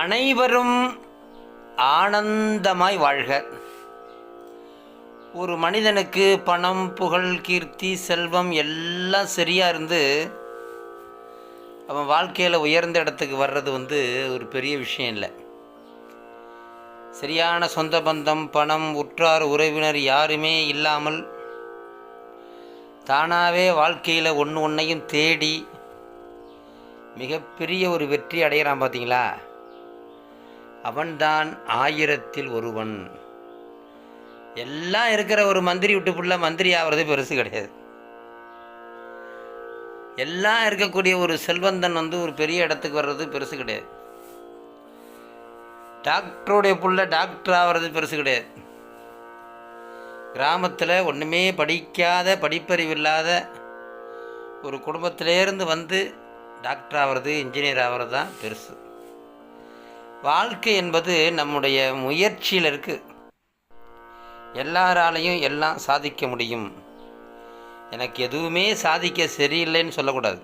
அனைவரும் ஆனந்தமாய் வாழ்க. ஒரு மனிதனுக்கு பணம் புகழ் கீர்த்தி செல்வம் எல்லாம் சரியாக இருந்து அவன் வாழ்க்கையில் உயர்ந்த இடத்துக்கு வர்றது வந்து ஒரு பெரிய விஷயம் இல்லை. சரியான சொந்த பந்தம் பணம் உற்றார் உறவினர் யாருமே இல்லாமல் தானாகவே வாழ்க்கையில் ஒன்று ஒன்றையும் தேடி மிகப்பெரிய ஒரு வெற்றி அடைகிறான் பார்த்தீங்களா அவன்தான் ஆயிரத்தில் ஒருவன். எல்லாம் இருக்கிற ஒரு மந்திரி விட்டு புள்ள மந்திரி ஆகிறது பெருசு கிடையாது. எல்லாம் இருக்கக்கூடிய ஒரு செல்வந்தன் வந்து ஒரு பெரிய இடத்துக்கு வர்றது பெருசு கிடையாது. டாக்டருடைய புள்ள டாக்டர் ஆகிறது பெருசு கிடையாது. கிராமத்தில் ஒன்றுமே படிக்காத படிப்பறிவு இல்லாத ஒரு குடும்பத்திலேருந்து வந்து டாக்டர் ஆகிறது இன்ஜினியர் ஆகிறது தான் பெருசு. வாழ்க்கை என்பது நம்முடைய முயற்சியில் இருக்குது எல்லாராலையும் எல்லாம் சாதிக்க முடியும். எனக்கு எதுவுமே சாதிக்க சரியில்லைன்னு சொல்லக்கூடாது.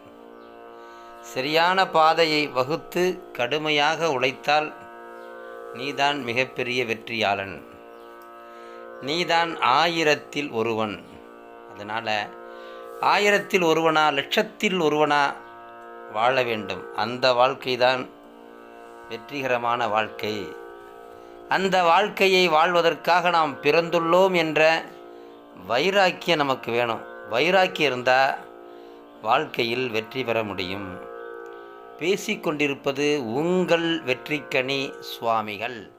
சரியான பாதையை வகுத்து கடுமையாக உழைத்தால் நீதான் மிகப்பெரிய வெற்றியாளன். நீதான் ஆயிரத்தில் ஒருவன். அதனால் ஆயிரத்தில் ஒருவனா லட்சத்தில் ஒருவனா வாழ வேண்டும். அந்த வாழ்க்கை தான் வெற்றிகரமான வாழ்க்கை. அந்த வாழ்க்கையை வாழ்வதற்காக நாம் பிறந்துள்ளோம் என்ற வைராக்கியம் நமக்கு வேணும். வைராக்கியம் இருந்தால் வாழ்க்கையில் வெற்றி பெற முடியும். பேசிக்கொண்டிருப்பது உங்கள் வெற்றிக்கனி சுவாமிகள்.